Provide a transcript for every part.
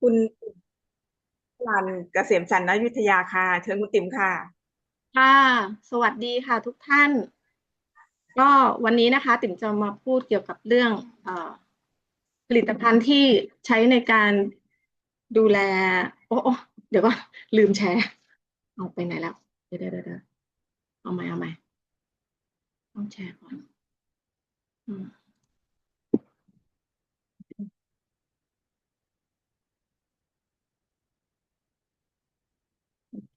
คุณรันเกษมสันต์นวิทยาค่ะ เชิญคุณติ๋มค่ะ ค่ะ สวัสดีค่ะทุกท่าน ก็วันนี้นะคะ ติ๋มจะมาพูดเกี่ยวกับเรื่องอผลิตภัณฑ์ที่ใช้ในการดูแล โอ้โอ้เดี๋ยวก่อนลืมแชร์ เอาไปไหนแล้ว เดี๋ยวเดี๋ยวเดี๋ยวเอาใหม่เอาใหม่ต้องแชร์ก่อน อืมโอเค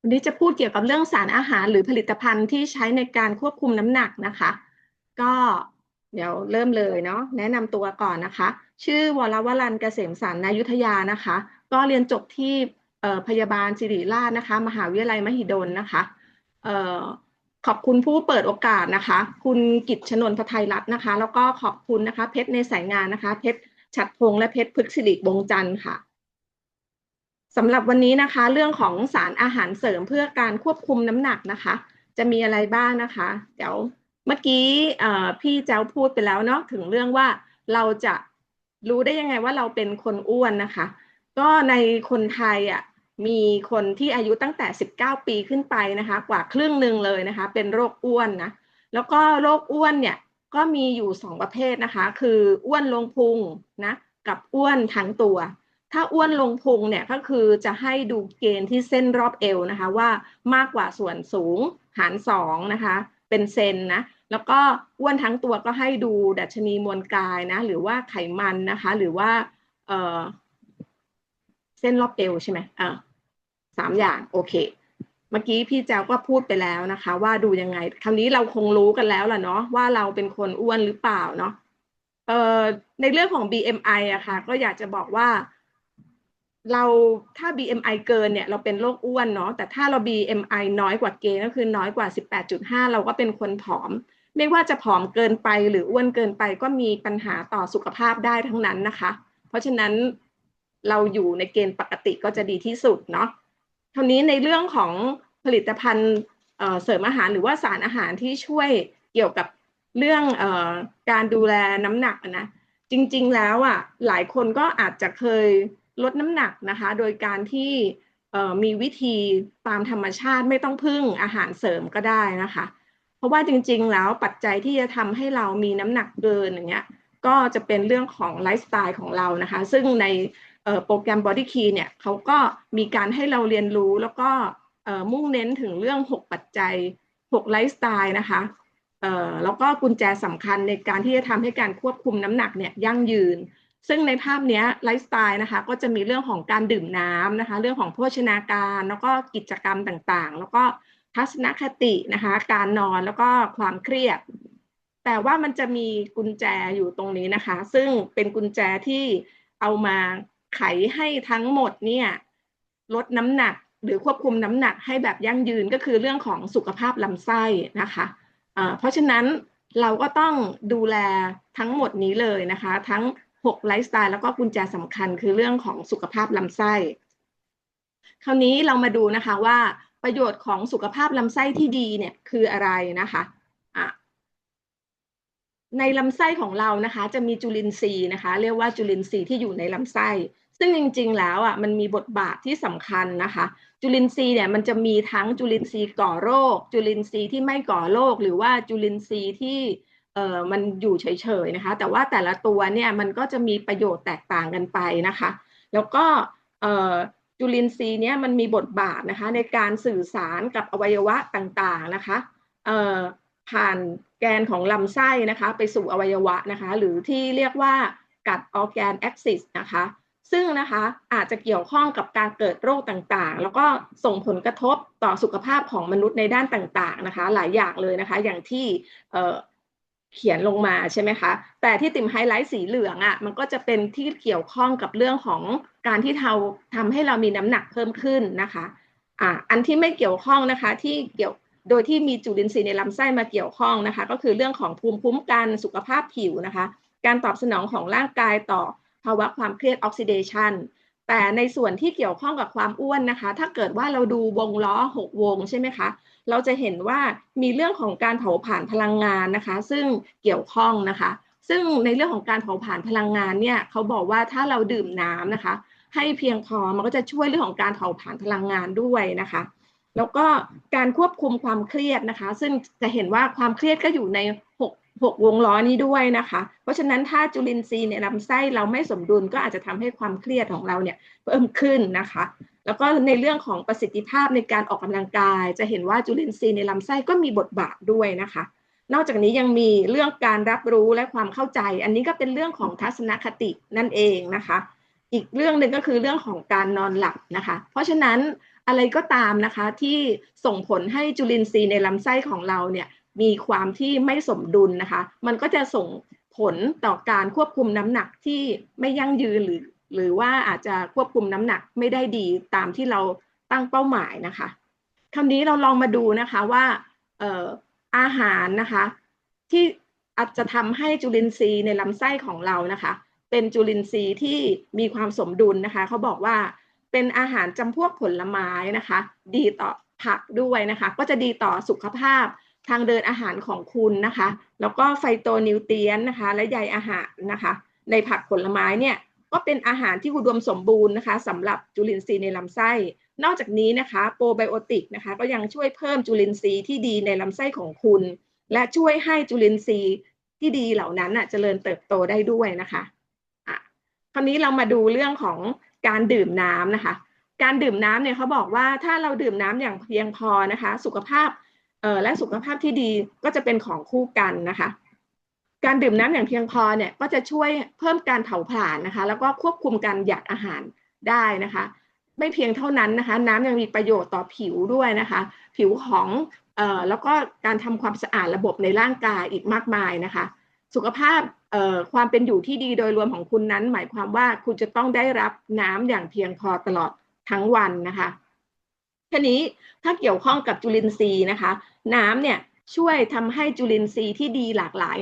วันนี้จะพูดเกี่ยวกับเรื่องสารอาหารหรือผลิตภัณฑ์ที่ใช้ในการควบคุมน้ำหนักนะคะ ก็เดี๋ยวเริ่มเลยเนาะแนะนำตัวก่อนนะคะ ชื่อวรวรันเกษมสันนายุทธยานะคะ ก็เรียนจบที่พยาบาลศิริราชนะคะ มหาวิทยาลัยมหิดลนะคะขอบคุณผู้เปิดโอกาสนะคะ คุณกิตชนนพไทยรัตน์นะคะ แล้วก็ขอบคุณนะคะ เพชรในสายงานนะคะ เพชร ฉัดพงษ์และเพชรพฤกษิริวงจันทร์ค่ะสำหรับวันนี้นะคะ เรื่องของสารอาหารเสริมเพื่อการควบคุมน้ำหนักนะคะ จะมีอะไรบ้างนะคะ เดี๋ยวเมื่อกี้พี่เจ้าพูดไปแล้วเนาะถึงเรื่องว่าเราจะรู้ได้ยังไงว่าเราเป็นคนอ้วนนะคะ ก็ในคนไทยอะมีคนที่อายุตั้งแต่ 19 ปีขึ้นไปนะคะ กว่าครึ่งหนึ่งเลยนะคะ เป็นโรคอ้วนนะแล้วก็โรคอ้วนเนี่ย ก็มีอยู่ 2 ประเภทนะคะ คืออ้วนลงพุงนะกับอ้วนทั้งตัว ถ้าอ้วนลงพุงเนี่ยก็คือจะให้ดูเกณฑ์ที่เส้นรอบเอวนะคะว่ามากกว่าส่วนสูงหารสองนะคะเป็นเซนนะแล้วก็อ้วนทั้งตัวก็ให้ดูดัชนีมวลกายนะหรือว่าไขมันนะคะ หรือว่าเเส้นรอบเอวใช่ไหมอ่าสามอย่างโอเค เมื่อกี้พี่แจ้วก็พูดไปแล้วนะคะ ว่าดูยังไง คราวนี้เราคงรู้กันแล้วล่ะเนาะว่าเราเป็นคนอ้วนหรือเปล่าเนาะเอ่อในเรื่องของ BMI อะค่ะ ก็อยากจะบอกว่า เราถ้า BMI เกินเนี่ย เราเป็นโรคอ้วนเนาะแต่ถ้าเรา BMI น้อยกว่าเกณฑ์ก็คือน้อยกว่า 18.5 เราก็เป็นคนผอม ไม่ว่าจะผอมเกินไปหรืออ้วนเกินไปก็มีปัญหาต่อสุขภาพได้ทั้งนั้นนะคะ เพราะฉะนั้นเราอยู่ในเกณฑ์ปกติก็จะดีที่สุดเนาะ ท่านี้ในเรื่องของผลิตภัณฑ์เสริมอาหารหรือว่าสารอาหารที่ช่วยเกี่ยวกับเรื่องอการดูแลน้ำหนักนะจริงๆแล้วอะหลายคนก็อาจจะเคยลดน้ำหนักนะคะ โดยการที่มีวิธีตามธรรมชาติไม่ต้องพึ่งอาหารเสริมก็ได้นะคะ เพราะว่าจริงๆแล้วปัจจัยที่จะทำให้เรามีน้ำหนักเกินอย่างเงี้ยก็จะเป็นเรื่องของไลฟ์สไตล์ของเรานะคะ ซึ่งใน โปรแกรม Body Key เนี่ยเขาก็มีการให้เราเรียนรู้แล้วก็มุ่งเน้นถึงเรื่อง 6 ปัจจัย 6 ไลฟ์สไตล์นะคะแล้วก็กุญแจสำคัญในการที่จะทำให้การควบคุมน้ำหนักเนี่ยยั่งยืน ซึ่งในภาพนี้ไลฟ์สไตล์นะคะก็จะมีเรื่องของการดื่มน้ำนะคะ เรื่องของโภชนาการ แล้วก็กิจกรรมต่างๆ แล้วก็ทัศนคตินะคะ การนอนแล้วก็ความเครียด แต่ว่ามันจะมีกุญแจอยู่ตรงนี้นะคะ ซึ่งเป็นกุญแจที่เอามา ไขให้ทั้งหมดเนี่ยลดน้ำหนักหรือควบคุมน้ำหนักให้แบบยั่งยืนก็คือเรื่องของสุขภาพลำไส้นะคะะเพราะฉะนั้นเราก็ต้องดูแลทั้งหมดนี้เลยนะคะ ทั้ง 6 ไลฟ์สไตล์แล้วก็กุญแจสำคัญคือเรื่องของสุขภาพลำไส้ คราวนี้เรามาดูนะคะว่าประโยชน์ของสุขภาพลำไส้ที่ดีเนี่ยคืออะไรนะคะะ ในลำไส้ของเรานะคะจะมีจุลินทรีย์นะคะ เรียกว่าจุลินทรีย์ที่อยู่ในลำไส้ ซึ่งจริงๆแล้วอะมันมีบทบาทที่สำคัญนะคะ จุลินทรีย์เนี่ยมันจะมีทั้งจุลินทรีย์ก่อโรค จุลินทรีย์ที่ไม่ก่อโรคหรือว่าจุลินทรีย์ที่เอ่อมันอยู่เฉยๆนะคะ แต่ว่าแต่ละตัวเนี่ยมันก็จะมีประโยชน์แตกต่างกันไปนะคะ แล้วก็เอ่อจุลินทรีย์เนี่ยมันมีบทบาทนะคะในการสื่อสารกับอวัยวะต่างๆนะคะเอ่อ ผ่านแกนของลำไส้นะคะ ไปสู่อวัยวะนะคะ หรือที่เรียกว่ากัดออแกนแอคซิสนะคะ ซึ่งนะคะอาจจะเกี่ยวข้องกับการเกิดโรคต่างๆ แล้วก็ส่งผลกระทบต่อสุขภาพของมนุษย์ในด้านต่างๆนะคะ หลายอย่างเลยนะคะ อย่างที่เขียนลงมาใช่ไหมคะ แต่ที่ติ่มไฮไลท์สีเหลืองอะ่ะ มันก็จะเป็นที่เกี่ยวข้องกับเรื่องของการที่เราทำให้เรามีน้ำหนักเพิ่มขึ้นนะคะ อ่า อันที่ไม่เกี่ยวข้องนะคะ ที่เกี่ยว โดยที่มีจุลินทรีย์ในลำไส้มาเกี่ยวข้องนะคะ ก็คือเรื่องของภูมิคุ้มกันสุขภาพผิวนะคะ การตอบสนองของร่างกายต่อภาวะความเครียดออกซิเดชันแต่ในส่วนที่เกี่ยวข้องกับความอ้วนนะคะ ถ้าเกิดว่าเราดูวงล้อหกวงใช่ไหมคะ เราจะเห็นว่ามีเรื่องของการเผาผลาญพลังงานนะคะ ซึ่งเกี่ยวข้องนะคะ ซึ่งในเรื่องของการเผาผลาญพลังงานเนี่ยเขาบอกว่าถ้าเราดื่มน้ำนะคะ ให้เพียงพอมันก็จะช่วยเรื่องของการเผาผลาญพลังงานด้วยนะคะ แล้วก็การควบคุมความเครียดนะคะ ซึ่งจะเห็นว่าความเครียดก็อยู่ในหกหกวงล้อนี้ด้วยนะคะ เพราะฉะนั้นถ้าจุลินทรีย์ในลำไส้เราไม่สมดุลก็อาจจะทำให้ความเครียดของเราเนี่ยเพิ่มขึ้นนะคะ แล้วก็ในเรื่องของประสิทธิภาพในการออกกำลังกาย จะเห็นว่าจุลินทรีย์ในลำไส้ก็มีบทบาทด้วยนะคะ นอกจากนี้ยังมีเรื่องการรับรู้และความเข้าใจ อันนี้ก็เป็นเรื่องของทัศนคตินั่นเองนะคะ อีกเรื่องหนึ่งก็คือเรื่องของการนอนหลับนะคะ เพราะฉะนั้น อะไรก็ตามนะคะที่ส่งผลให้จุลินทรีย์ในลำไส้ของเราเนี่ยมีความที่ไม่สมดุลนะคะ มันก็จะส่งผลต่อการควบคุมน้ำหนักที่ไม่ยั่งยืนหรือ หรือว่าอาจจะควบคุมน้ำหนักไม่ได้ดีตามที่เราตั้งเป้าหมายนะคะคำนี้เราลองมาดูนะคะว่าอออาหารนะคะที่อาจจะทำให้จุลินทรีย์ในลำไส้ของเรานะคะ เป็นจุลินทรีย์ที่มีความสมดุลนะคะเขาบอกว่า เป็นอาหารจำพวกผลไม้นะคะ ดีต่อผักด้วยนะคะ ก็จะดีต่อสุขภาพทางเดินอาหารของคุณนะคะ แล้วก็ไฟโตนิวเตียนนะคะ และใยอาหารนะคะ ในผักผลไม้เนี่ยก็เป็นอาหารที่อุดมสมบูรณ์นะคะสำหรับจุลินทรีย์ในลำไส้ นอกจากนี้นะคะโปรไบโอติกนะคะก็ยังช่วยเพิ่มจุลินทรีย์ที่ดีในลำไส้ของคุณ และช่วยให้จุลินทรีย์ที่ดีเหล่านั้นน่ะเจริญเติบโตได้ด้วยนะคะอะคราวนี้เรามาดูเรื่องของ การดื่มน้ำนะคะ การดื่มน้ำเนี่ยเขาบอกว่าถ้าเราดื่มน้ำอย่างเพียงพอนะคะ สุขภาพเอ่อและสุขภาพที่ดีก็จะเป็นของคู่กันนะคะ การดื่มน้ำอย่างเพียงพอเนี่ยก็จะช่วยเพิ่มการเผาผลาญนะคะ แล้วก็ควบคุมการหยัดอาหารได้นะคะ ไม่เพียงเท่านั้นนะคะ น้ำยังมีประโยชน์ต่อผิวด้วยนะคะ ผิวของเอ่อแล้วก็การทำความสะอาดระบบในร่างกายอีกมากมายนะคะ สุขภาพ ความเป็นอยู่ที่ดีโดยรวมของคุณนั้น หมายความว่าคุณจะต้องได้รับน้ำอย่างเพียงพอตลอดทั้งวันนะคะทีนี้ถ้าเกี่ยวข้องกับจุลินทรีย์นะคะ น้ำเนี่ยช่วยทำให้จุลินทรีย์ที่ดีหลากหลาย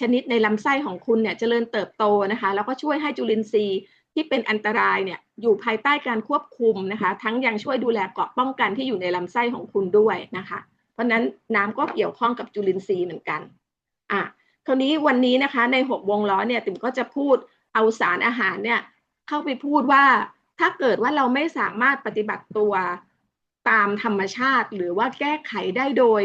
ชนิดในลำไส้ของคุณเนี่ยเจริญเติบโตนะคะ แล้วก็ช่วยให้จุลินทรีย์ที่เป็นอันตรายเนี่ยอยู่ภายใต้การควบคุมนะคะ ทั้งยังช่วยดูแลเกาะป้องกันที่อยู่ในลำไส้ของคุณด้วยนะคะ เพราะฉะนั้นน้ำก็เกี่ยวข้องกับจุลินทรีย์เหมือนกันอะ คราวนี้วันนี้นะคะในหกวงล้อเนี่ยติ๋มก็จะพูดเอาสารอาหารเนี่ยเข้าไปพูดว่าถ้าเกิดว่าเราไม่สามารถปฏิบัติตัวตามธรรมชาติ หรือว่าแก้ไขได้โดย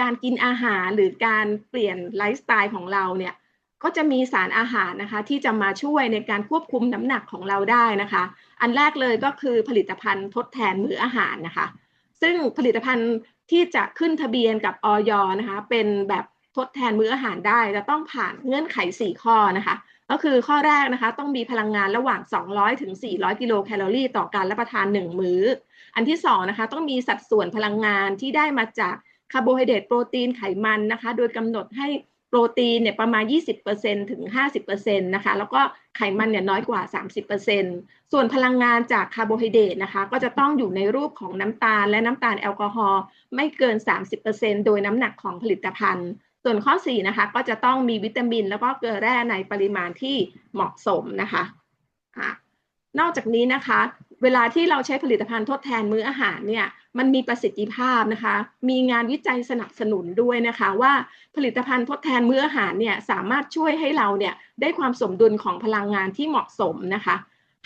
การกินอาหารหรือการเปลี่ยนไลฟ์สไตล์ของเราเนี่ยก็จะมีสารอาหารนะคะที่จะมาช่วยในการควบคุมน้ำหนักของเราได้นะคะ อันแรกเลยก็คือผลิตภัณฑ์ทดแทนมื้ออาหารนะคะ ซึ่งผลิตภัณฑ์ที่จะขึ้นทะเบียนกับออยนะคะ เป็นแบบ ทดแทนมื้ออาหารได้จะต้องผ่านเงื่อนไข 4 ข้อนะคะ ก็คือข้อแรกนะคะต้องมีพลังงานระหว่าง 200ถึง400 กิโลแคลอรี่ ต่อการรับประทาน 1 มื้อ อันที่2นะคะต้องมีสัดส่วนพลังงานที่ได้มาจากคาร์โบไฮเดรตโปรตีนไขมันนะคะ โดยกำหนดให้โปรตีนเนี่ยประมาณ 20%ถึง 50%นะคะ แล้วก็ไขมันเนี่ยน้อยกว่า 30%ส่วนพลังงานจากคาร์โบไฮเดรตนะคะ ก็จะต้องอยู่ในรูปของน้ำตาลและน้ำตาลแอลกอฮอล์ไม่เกิน 30%โดยน้ำหนักของผลิตภัณฑ์ ส่วนข้อ4นะคะก็จะต้องมีวิตามิน แล้วก็เกลือแร่ในปริมาณที่เหมาะสมนะคะอะนอกจากนี้นะคะ เวลาที่เราใช้ผลิตภัณฑ์ทดแทนมื้ออาหารเนี่ยมันมีประสิทธิภาพนะคะ มีงานวิจัยสนับสนุนด้วยนะคะว่าผลิตภัณฑ์ทดแทนมื้ออาหารเนี่ยสามารถช่วยให้เราเนี่ยได้ความสมดุลของพลังงานที่เหมาะสมนะคะ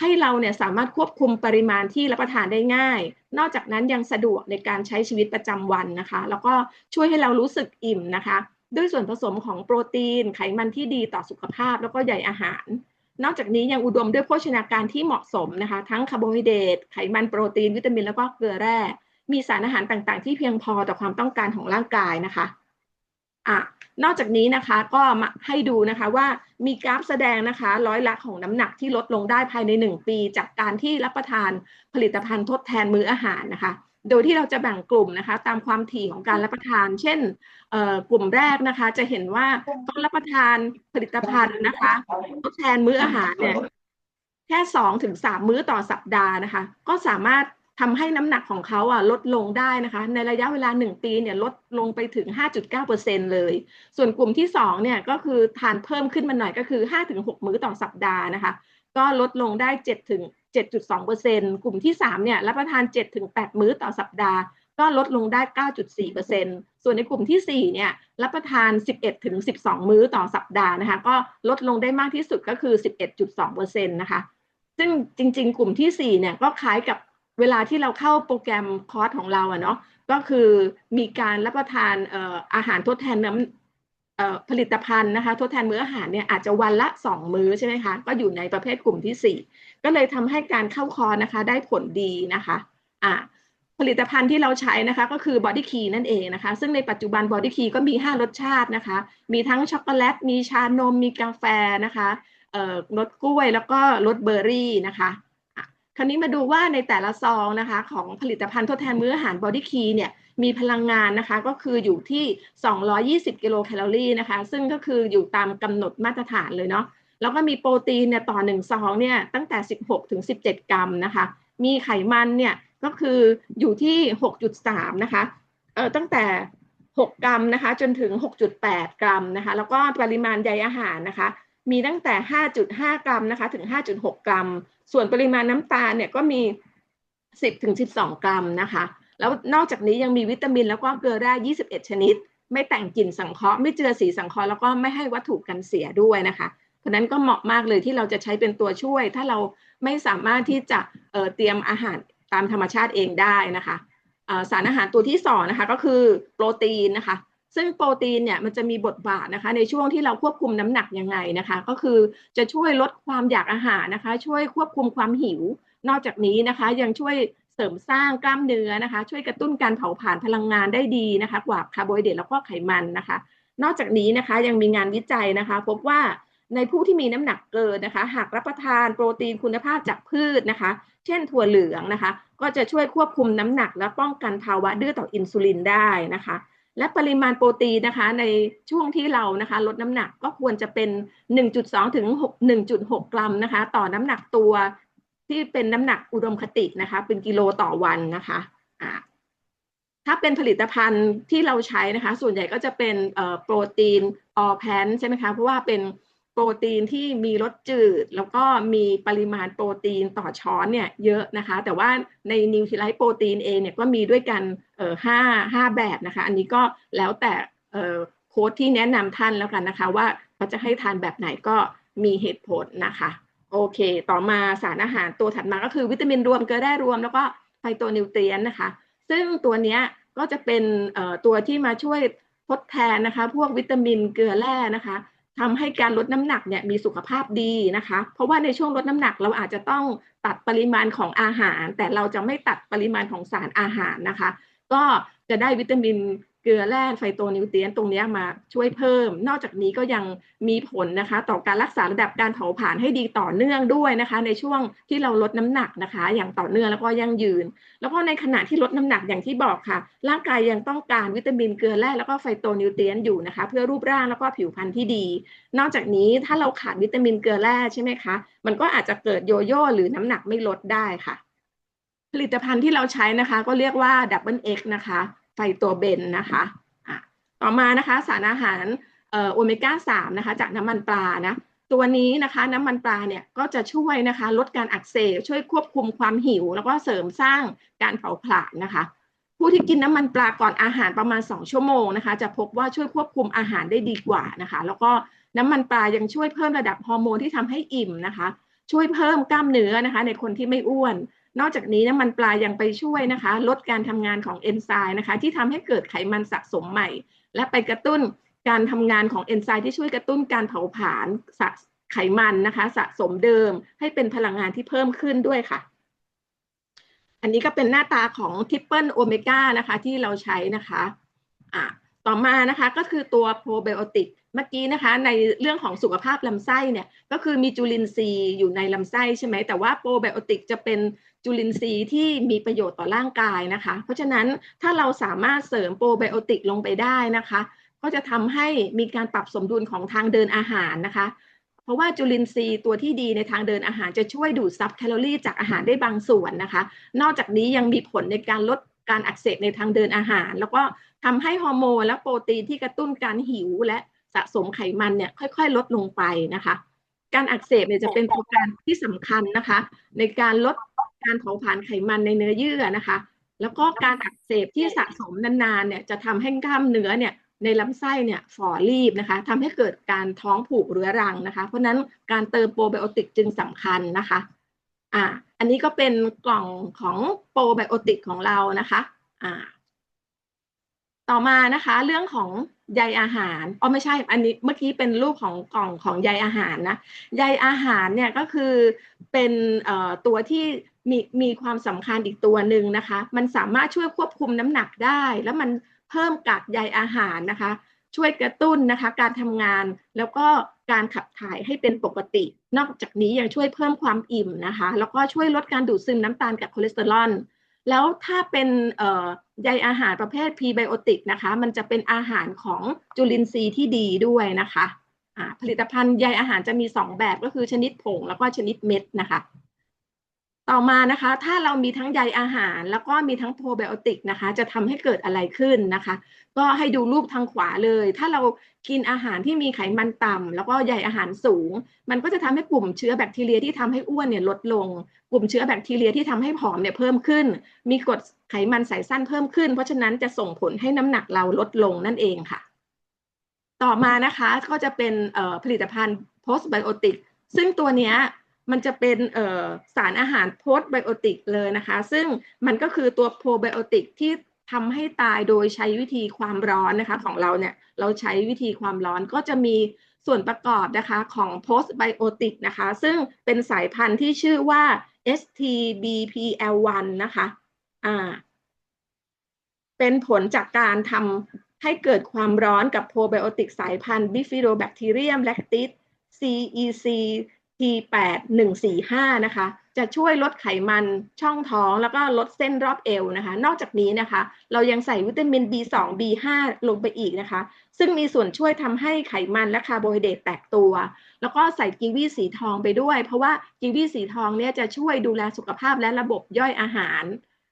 ให้เราเนี่ยสามารถควบคุมปริมาณที่รับประทานได้ง่าย นอกจากนั้นยังสะดวกในการใช้ชีวิตประจำวันนะคะ แล้วก็ช่วยให้เรารู้สึกอิ่มนะคะ ด้วยส่วนผสมของโปรตีน ไขมันที่ดีต่อสุขภาพ แล้วก็ใยอาหาร นอกจากนี้ยังอุดมด้วยโภชนาการที่เหมาะสมนะคะ ทั้งคาร์โบไฮเดรตไขมันโปรตีน วิตามินแล้วก็เกลือแร่ มีสารอาหารต่างๆ ที่เพียงพอต่อความต้องการของร่างกายนะคะอะนอกจากนี้นะคะก็มาให้ดูนะคะว่ามีกราฟแสดงนะคะ ร้อยละของน้ำหนักที่ลดลงได้ภายใน 1 ปี จากการที่รับประทานผลิตภัณฑ์ทดแทนมื้ออาหารนะคะ โดยที่เราจะแบ่งกลุ่มนะคะ ตามความถี่ของการรับประทาน เช่นกลุ่มแรกนะคะ จะเห็นว่าต้องรับประทานผลิตภัณฑ์นะคะทดแทนมื้ออาหารเนี่ยแค่สองถึงสามมื้อต่อสัปดาห์นะคะ ก็สามารถทำให้น้ำหนักของเขาอะลดลงได้นะคะ ในระยะเวลา 1 ปีเนี่ยลดลงไปถึง 5.9%เลย ส่วนกลุ่มที่2เนี่ยก็คือทานเพิ่มขึ้นมาหน่อยก็คือ 5-6 มื้อต่อสัปดาห์นะคะ ก็ลดลงได้7ถึง7.2เปอร์เซนต์กลุ่มที่3เนี่ยรับประทาน7ถึง8มื้อต่อสัปดาห์ ก็ลดลงได้ 9.4เปอร์เซนต์ส่วนในกลุ่มที่4เนี่ยรับประทาน 11ถึง12 มื้อต่อสัปดาห์นะคะก็ลดลงได้มากที่สุดก็คือ 11.2เปอร์เซนต์นะคะซึ่งจริงๆ กลุ่มที่4เนี่ยก็คล้ายกับเวลาที่เราเข้าโปรแกรมคอร์สของเราอะเนาะก็คือมีการรับประทานอาหารทดแทนน้ำ ผลิตภัณฑ์นะคะทดแทนมื้ออาหารเนี่ยอาจจะวันละ 2 มื้อใช่ไหมคะก็อยู่ในประเภทกลุ่มที่ 4 ก็เลยทำให้การเข้าคอนะคะได้ผลดีนะคะอ่าผลิตภัณฑ์ที่เราใช้นะคะก็คือ Body Key นั่นเองนะคะซึ่งในปัจจุบัน Body Key ก็มี 5 รสชาตินะคะมีทั้งช็อกโกแลต มีชานม มีกาแฟนะคะรสกล้วยแล้วก็รสเบอร์รี่นะคะคราวนี้มาดูว่าในแต่ละซองนะคะของผลิตภัณฑ์ทดแทนมื้ออาหาร Body Key เนี่ย มีพลังงานนะคะ ก็คืออยู่ที่ 220 กิโลแคลอรี่นะคะ ซึ่งก็คืออยู่ตามกำหนดมาตรฐานเลยเนาะแล้วก็มีโปรตีนเนี่ยต่อหนึ่งซองเนี่ยตั้งแต่ 16 ถึง 17 กรัมนะคะ มีไขมันเนี่ยก็คืออยู่ที่ 6.3 นะคะเออตั้งแต่ 6 กรัมนะคะ จนถึง 6.8 กรัมนะคะ แล้วก็ปริมาณใยอาหารนะคะ มีตั้งแต่ 5.5 กรัมนะคะ ถึง 5.6 กรัม ส่วนปริมาณน้ำตาลเนี่ยก็มี 10 ถึง 12 กรัมนะคะ แล้วนอกจากนี้ยังมีวิตามินแล้วก็เกลือแร่21 ชนิด ไม่แต่งกลิ่นสังเคราะห์ไม่เจือสีสังเคราะห์แล้วก็ไม่ให้วัตถุกันเสียด้วยนะคะเพราะนั้นก็เหมาะมากเลยที่เราจะใช้เป็นตัวช่วย ถ้าเราไม่สามารถที่จะเเตรียมอาหารตามธรรมชาติเองได้นะคะสารอาหารตัวที่สองนะคะก็คือโปรตีนนะคะซึ่งโปรตีนเนี่ยมันจะมีบทบาทนะคะในช่วงที่เราควบคุมน้ำหนักยังไงนะคะ ก็คือจะช่วยลดความอยากอาหารนะคะ ช่วยควบคุมความหิว นอกจากนี้นะคะ ยังช่วย เสริมสร้างกล้ามเนื้อนะคะ ช่วยกระตุ้นการเผาผลาญพลังงานได้ดีนะคะ กว่าคาร์โบไฮเดรตแล้วก็ไขมันนะคะ นอกจากนี้นะคะยังมีงานวิจัยนะคะ พบว่าในผู้ที่มีน้ำหนักเกินนะคะ หากรับประทานโปรตีนคุณภาพจากพืชนะคะ เช่นถั่วเหลืองนะคะ ก็จะช่วยควบคุมน้ำหนักและป้องกันภาวะดื้อต่ออินซูลินได้นะคะ และปริมาณโปรตีนนะคะ ในช่วงที่เรานะคะ ลดน้ำหนักก็ควรจะเป็น 1.2 ถึง 6 1.6 กรัมนะคะ ต่อน้ำหนักตัว ที่เป็นน้ำหนักอุดมคตินะคะ เป็นกิโลต่อวันนะคะถ้าเป็นผลิตภัณฑ์ที่เราใช้นะคะ ส่วนใหญ่ก็จะเป็นโปรตีนออแพนใช่ไหมคะ เพราะว่าเป็นโปรตีนที่มีรสจืด แล้วก็มีปริมาณโปรตีนต่อช้อนเนี่ยเยอะนะคะ แต่ว่าในนิวทริไลท์โปรตีนเองเนี่ยก็มีด้วยกันห้าห้าแบบนะคะ อันนี้ก็แล้วแต่โค้ดที่แนะนำท่านแล้วกันนะคะ ว่าเขาจะให้ทานแบบไหนก็มีเหตุผลนะคะ โอเค ต่อมาสารอาหารตัวถัดมาก็คือวิตามินรวมเกลือแร่รวม แล้วก็ไฟโตนิวเทรียนนะคะ ซึ่งตัวเนี้ยก็จะเป็นตัวที่มาช่วยทดแทนนะคะ พวกวิตามินเกลือแร่นะคะทำให้การลดน้ำหนักเนี่ยมีสุขภาพดีนะคะ เพราะว่าในช่วงลดน้ำหนักเราอาจจะต้องตัดปริมาณของอาหาร แต่เราจะไม่ตัดปริมาณของสารอาหารนะคะ ก็จะได้วิตามิน เกลือแร่ไฟโตนิวเทรียนตรงนี้มาช่วยเพิ่ม นอกจากนี้ก็ยังมีผลนะคะ ต่อการรักษาระดับการเผาผลาญให้ดีต่อเนื่องด้วยนะคะ ในช่วงที่เราลดน้ำหนักนะคะ อย่างต่อเนื่องแล้วก็ยั่งยืน แล้วก็ในขณะที่ลดน้ำหนักอย่างที่บอกค่ะ ร่างกายยังต้องการวิตามินเกลือแร่แล้วก็ไฟโตนิวเทรียนอยู่นะคะ เพื่อรูปร่างแล้วก็ผิวพรรณที่ดี นอกจากนี้ถ้าเราขาดวิตามินเกลือแร่ใช่ไหมคะมันก็อาจจะเกิดโยโย่หรือน้ำหนักไม่ลดได้ค่ะ ผลิตภัณฑ์ที่เราใช้นะคะ ก็เรียกว่าดับเบิลเอ็กนะคะ ไฟโตเบนนะคะต่อมานะคะสารอาหารโอเมก้าสามนะคะจากน้ำมันปลานะตัวนี้นะคะน้ำมันปลาเนี่ยก็จะช่วยนะคะลดการอักเสบช่วยควบคุมความหิว แล้วก็เสริมสร้างการเผาผลาญนะคะ ผู้ที่กินน้ำมันปลาก่อนอาหารประมาณ 2 ชั่วโมงนะคะ จะพบว่าช่วยควบคุมอาหารได้ดีกว่านะคะ แล้วก็น้ำมันปลายังช่วยเพิ่มระดับฮอร์โมนที่ทำให้อิ่มนะคะ ช่วยเพิ่มกล้ามเนื้อนะคะ ในคนที่ไม่อ้วน นอกจากนี้น้ำมันปลายังไปช่วยนะคะ ลดการทำงานของเอนไซม์นะคะ ที่ทำให้เกิดไขมันสะสมใหม่ และไปกระตุ้นการทำงานของเอนไซม์ที่ช่วยกระตุ้นการเผาผลาญสะไขมันนะคะ สะสมเดิมให้เป็นพลังงานที่เพิ่มขึ้นด้วยค่ะ อันนี้ก็เป็นหน้าตาของทริปเปิลโอเมก้านะคะที่เราใช้นะคะอะต่อมานะคะก็คือตัวโปรไบโอติกเมื่อกี้นะคะในเรื่องของสุขภาพลำไส้เนี่ยก็คือมีจุลินทรีย์อยู่ในลำไส้ใช่ไหมแต่ว่าโปรไบโอติกจะเป็น จุลินทรีย์ที่มีประโยชน์ต่อร่างกายนะคะ เพราะฉะนั้นถ้าเราสามารถเสริมโปรไบโอติกลงไปได้นะคะ ก็จะทำให้มีการปรับสมดุลของทางเดินอาหารนะคะ เพราะว่าจุลินทรีย์ตัวที่ดีในทางเดินอาหารจะช่วยดูดซับแคลอรี่จากอาหารได้บางส่วนนะคะ นอกจากนี้ยังมีผลในการลดการอักเสบในทางเดินอาหาร แล้วก็ทำให้ฮอร์โมนและโปรตีนที่กระตุ้นการหิวและสะสมไขมันเนี่ยค่อย ๆ ลดลงไปนะคะ การอักเสบเนี่ยจะเป็นตัวการที่สำคัญนะคะ ในการลด การเผาผลาญไขมันในเนื้อเยื่อนะคะ แล้วก็การอักเสบที่สะสมนานๆเนี่ยจะทำให้กล้ามเนื้อเนี่ยในลำไส้เนี่ยฝ่อรีบนะคะทำให้เกิดการท้องผูกเรื้อรังนะคะ เพราะฉะนั้นการเติมโปรไบโอติกจึงสำคัญนะคะอ่าอันนี้ก็เป็นกล่องของโปรไบโอติกของเรานะคะอ่าต่อมานะคะเรื่องของใยอาหารอ๋อไม่ใช่ อันนี้เมื่อกี้เป็นรูปของกล่องของใยอาหารนะใยอาหารเนี่ยก็คือเป็นเอ่อตัวที่ มีมีความสำคัญอีกตัวหนึ่งนะคะ มันสามารถช่วยควบคุมน้ำหนักได้ แล้วมันเพิ่มกากใยอาหารนะคะ ช่วยกระตุ้นนะคะ การทำงานแล้วก็การขับถ่ายให้เป็นปกติ นอกจากนี้ยังช่วยเพิ่มความอิ่มนะคะ แล้วก็ช่วยลดการดูดซึมน้ำตาลกับคอเลสเตอรอลแล้วถ้าเป็นใยอาหารประเภทพรีไบโอติกนะคะ มันจะเป็นอาหารของจุลินทรีย์ที่ดีด้วยนะคะผลิตภัณฑ์ใยอาหารจะมี 2 แบบก็คือชนิดผงแล้วก็ชนิดเม็ดนะคะ ต่อมานะคะ ถ้าเรามีทั้งใยอาหาร แล้วก็มีทั้งโปรไบโอติกนะคะ จะทำให้เกิดอะไรขึ้นนะคะ ก็ให้ดูรูปทางขวาเลย ถ้าเรากินอาหารที่มีไขมันต่ำแล้วก็ใยอาหารสูง มันก็จะทำให้กลุ่มเชื้อแบคทีเรียที่ทำให้อ้วนเนี่ยลดลง กลุ่มเชื้อแบคทีเรียที่ทำให้ผอมเนี่ยเพิ่มขึ้น มีกรดไขมันสายสั้นเพิ่มขึ้น เพราะฉะนั้นจะส่งผลให้น้ำหนักเราลดลงนั่นเองค่ะ ต่อมานะคะก็จะเป็นผลิตภัณฑ์ post biotic ซึ่งตัวเนี้ย มันจะเป็นสารอาหาร post biotic เลยนะคะ ซึ่งมันก็คือตัว probiotic ที่ทำให้ตายโดยใช้วิธีความร้อนนะคะของเราเนี่ยเราใช้วิธีความร้อนก็จะมีส่วนประกอบนะคะของ post biotic นะคะ ซึ่งเป็นสายพันธุ์ที่ชื่อว่า STBPL1 นะคะอ่าเป็นผลจากการทำให้เกิดความร้อนกับโปรไบโอติกสายพันธุ์ Bifidobacterium lactis CEC T8145 นะคะ จะช่วยลดไขมันช่องท้องแล้วก็ลดเส้นรอบเอวนะคะ นอกจากนี้นะคะ เรายังใส่วิตามิน B2 B5 ลงไปอีกนะคะ ซึ่งมีส่วนช่วยทำให้ไขมันและคาร์โบไฮเดรตแตกตัว แล้วก็ใส่กีวีสีทองไปด้วย เพราะว่ากีวีสีทองเนี่ยจะช่วยดูแลสุขภาพและระบบย่อยอาหาร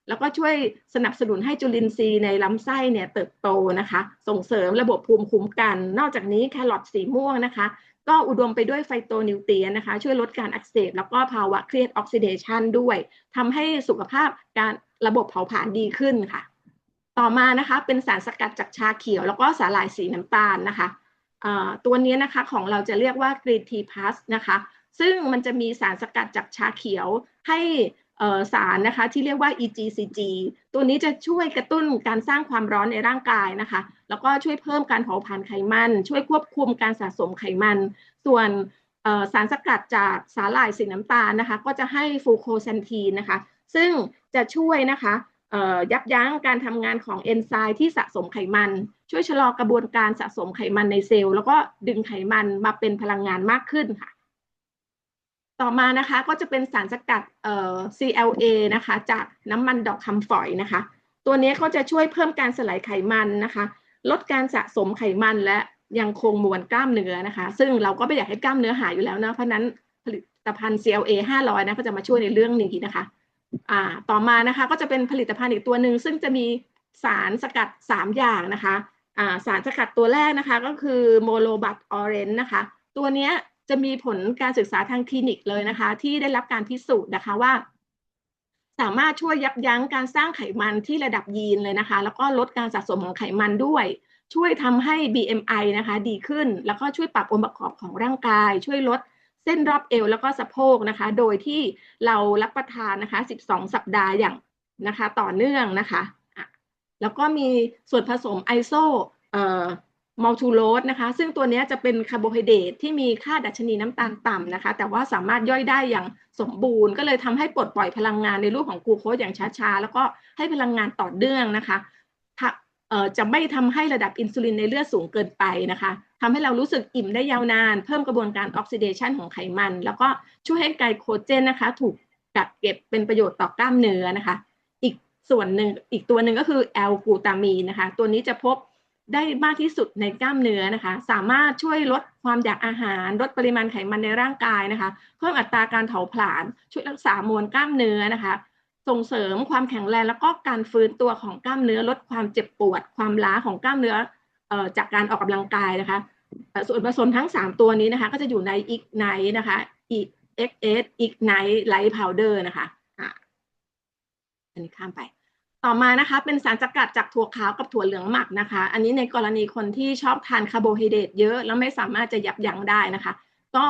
แล้วก็ช่วยสนับสนุนให้จุลินทรีย์ในลำไส้เนี่ยเติบโตนะคะ ส่งเสริมระบบภูมิคุ้มกัน นอกจากนี้แครอทสีม่วงนะคะ ก็อุดมไปด้วยไฟโตนิวเทรียนนะคะ ช่วยลดการอักเสบ แล้วก็ภาวะเครียดออกซิเดชันด้วยทำให้สุขภาพการระบบเผาผลาญดีขึ้นค่ะ ต่อมานะคะเป็นสารสกัดจากชาเขียว แล้วก็สาหร่ายสีน้ำตาลนะคะตัวนี้นะคะของเราจะเรียกว่า Green Tea Plus นะคะ ซึ่งมันจะมีสารสกัดจากชาเขียวให้ สารนะคะที่เรียกว่า EGCG ตัวนี้จะช่วยกระตุ้นการสร้างความร้อนในร่างกายนะคะ แล้วก็ช่วยเพิ่มการเผาผลาญไขมัน ช่วยควบคุมการสะสมไขมัน ส่วนสารสกัดจากสาหร่ายสีน้ำตาลนะคะ ก็จะให้ฟูโคแซนทีนนะคะ ซึ่งจะช่วยนะคะยับยั้งการทำงานของเอนไซม์ที่สะสมไขมัน ช่วยชะลอกระบวนการสะสมไขมันในเซลล์ แล้วก็ดึงไขมันมาเป็นพลังงานมากขึ้นค่ะ ต่อมานะคะก็จะเป็นสารสกัดเอ่อ CLA นะคะจากน้ำมันดอกคำฝอยนะคะ ตัวนี้ก็จะช่วยเพิ่มการสลายไขมันนะคะ ลดการสะสมไขมันและยังคงมวลกล้ามเนื้อนะคะ ซึ่งเราก็ไม่อยากให้กล้ามเนื้อหายอยู่แล้วนะ เพราะนั้นผลิตภัณฑ์ CLA 500นะก็จะมาช่วยในเรื่องนี้นะคะอ่าต่อมานะคะก็จะเป็นผลิตภัณฑ์อีกตัวหนึ่งซึ่งจะมีสารสกัด 3 อย่างนะคะอ่าสารสกัดตัวแรกนะคะก็คือโมโลบัตออเรนนะคะ ตัวนี้ จะมีผลการศึกษาทางคลินิกเลยนะคะ ที่ได้รับการพิสูจน์นะคะว่า สามารถช่วยยับยั้งการสร้างไขมันที่ระดับยีนเลยนะคะ แล้วก็ลดการสะสมของไขมันด้วย ช่วยทำให้ BMI นะคะ ดีขึ้น แล้วก็ช่วยปรับองค์ประกอบของร่างกาย ช่วยลดเส้นรอบเอวแล้วก็สะโพกนะคะ โดยที่เรารับประทานนะคะ 12 สัปดาห์อย่างนะคะ ต่อเนื่องนะคะอะแล้วก็มีส่วนผสมไอโซเอ่อ มัลทูโรสนะคะ ซึ่งตัวนี้จะเป็นคาร์โบไฮเดรตที่มีค่าดัชนีน้ำตาลต่ำนะคะ แต่ว่าสามารถย่อยได้อย่างสมบูรณ์ ก็เลยทำให้ปลดปล่อยพลังงานในรูปของกลูโคสอย่างช้าๆ แล้วก็ให้พลังงานต่อเนื่องนะคะถ้าจะไม่ทำให้ระดับอินซูลินในเลือดสูงเกินไปนะคะทำให้เรารู้สึกอิ่มได้ยาวนาน เพิ่มกระบวนการออกซิเดชันของไขมัน แล้วก็ช่วยให้ไกลโคเจนนะคะ ถูกกักเก็บเป็นประโยชน์ต่อกล้ามเนื้อนะคะ อีกส่วนหนึ่งอีกตัวหนึ่งก็คือแอลกูตามีนนะคะ ตัวนี้จะพบ ได้มากที่สุดในกล้ามเนื้อนะคะ สามารถช่วยลดความอยากอาหาร ลดปริมาณไขมันในร่างกายนะคะ เพิ่มอัตราการเผาผลาญช่วยรักษามวลกล้ามเนื้อนะคะ ส่งเสริมความแข็งแรงแล้วก็การฟื้นตัวของกล้ามเนื้อ ลดความเจ็บปวด ความล้าของกล้ามเนื้ออจากการออกกำลังกายนะคะส่วนผสมทั้งสามตัวนี้นะคะ ก็จะอยู่ใน Ignite นะคะ EXS Ignite Light Powder นะคะอะอันนี้ข้ามไป ต่อมานะคะเป็นสารสกัดจากถั่วขาวกับถั่วเหลืองหมักนะคะ อันนี้ในกรณีคนที่ชอบทานคาร์โบไฮเดรตเยอะแล้วไม่สามารถจะยับยั้งได้นะคะ ก็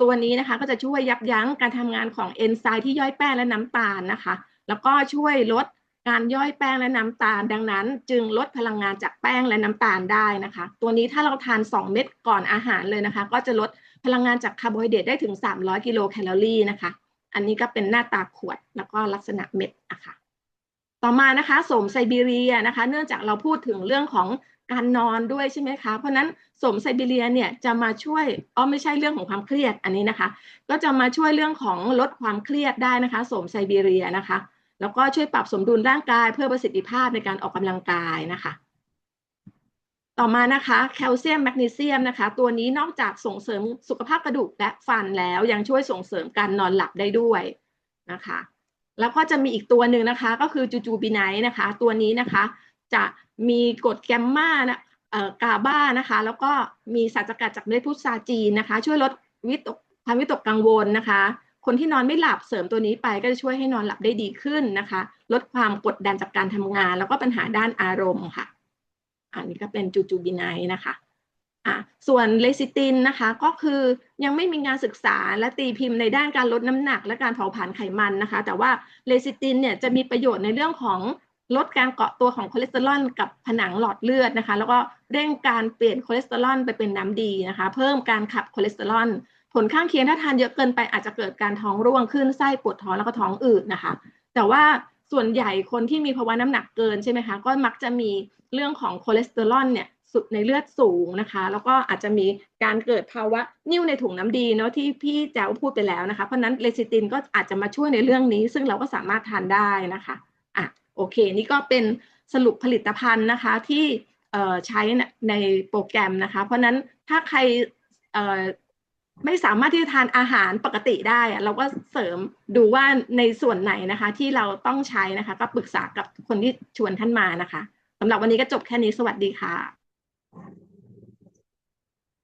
ตัวนี้นะคะก็จะช่วยยับยั้งการทำงานของเอนไซม์ที่ย่อยแป้งและน้ำตาลนะคะ แล้วก็ช่วยลดการย่อยแป้งและน้ำตาล ดังนั้น จึงลดพลังงานจากแป้งและน้ำตาลได้นะคะ ตัวนี้ถ้าเราทาน 2 เม็ดก่อนอาหารเลยนะคะ ก็จะลดพลังงานจากคาร์โบไฮเดรตได้ถึง 300 กิโลแคลอรี่นะคะ อันนี้ก็เป็นหน้าตาขวดแล้วก็ลักษณะเม็ดนะคะ ต่อมานะคะสมไซบีเรียนะคะ เนื่องจากเราพูดถึงเรื่องของการนอนด้วยใช่ไหมคะ เพราะฉะนั้นสมไซบีเรียเนี่ยจะมาช่วยอ๋อไม่ใช่เรื่องของความเครียดอันนี้นะคะ ก็จะมาช่วยเรื่องของลดความเครียดได้นะคะสมไซบีเรียนะคะ แล้วก็ช่วยปรับสมดุลร่างกายเพื่อประสิทธิภาพในการออกกำลังกายนะคะ ต่อมานะคะแคลเซียมแมกนีเซียมนะคะ ตัวนี้นอกจากส่งเสริมสุขภาพกระดูกและฟันแล้วยังช่วยส่งเสริมการนอนหลับได้ด้วยนะคะ แล้วก็จะมีอีกตัวหนึ่งนะคะ ก็คือจูจูบิไนนะคะ ตัวนี้นะคะ จะมีกรดแกมมานะเอ่อกาบ้านะคะ แล้วก็มีสารสกัดจากเมล็ดพุทราจีนนะคะ ช่วยลดวิตกความวิตกกังวลนะคะ คนที่นอนไม่หลับเสริมตัวนี้ไปก็จะช่วยให้นอนหลับได้ดีขึ้นนะคะ ลดความกดดันจากการทำงาน แล้วก็ปัญหาด้านอารมณ์ค่ะ อันนี้ก็เป็นจูจูบิไนนะคะ อะส่วนเลซิตินนะคะก็คือยังไม่มีงานศึกษาและตีพิมพ์ในด้านการลดน้ำหนักและการเผาผลาญไขมันนะคะ แต่ว่าเลซิตินเนี่ยจะมีประโยชน์ในเรื่องของลดการเกาะตัวของคอเลสเตอรอลกับผนังหลอดเลือดนะคะ แล้วก็เร่งการเปลี่ยนคอเลสเตอรอลไปเป็นน้ำดีนะคะ เพิ่มการขับคอเลสเตอรอลผลข้างเคียงถ้าทานเยอะเกินไปอาจจะเกิดการท้องร่วงขึ้นไส้ปวดท้องแล้วก็ท้องอืดนะคะ แต่ว่าส่วนใหญ่คนที่มีภาวะน้ำหนักเกินใช่ไหมคะก็มักจะมีเรื่องของคอเลสเตอรอลเนี่ย สุดในเลือดสูงนะคะ แล้วก็อาจจะมีการเกิดภาวะนิ่วในถุงน้ำดีเนาะที่พี่แจ๋วพูดไปแล้วนะคะ เพราะนั้นเลซิตินก็อาจจะมาช่วยในเรื่องนี้ ซึ่งเราก็สามารถทานได้นะคะอะโอเค นี่ก็เป็นสรุปผลิตภัณฑ์นะคะที่ใช้ในโปรแกรมนะคะ เพราะนั้นถ้าใครไม่สามารถที่จะทานอาหารปกติได้ เราก็เสริมดูว่าในส่วนไหนนะคะ ที่เราต้องใช้นะคะ ก็ปรึกษากับคนที่ชวนท่านมานะคะสำหรับวันนี้ก็จบแค่นี้สวัสดีค่ะ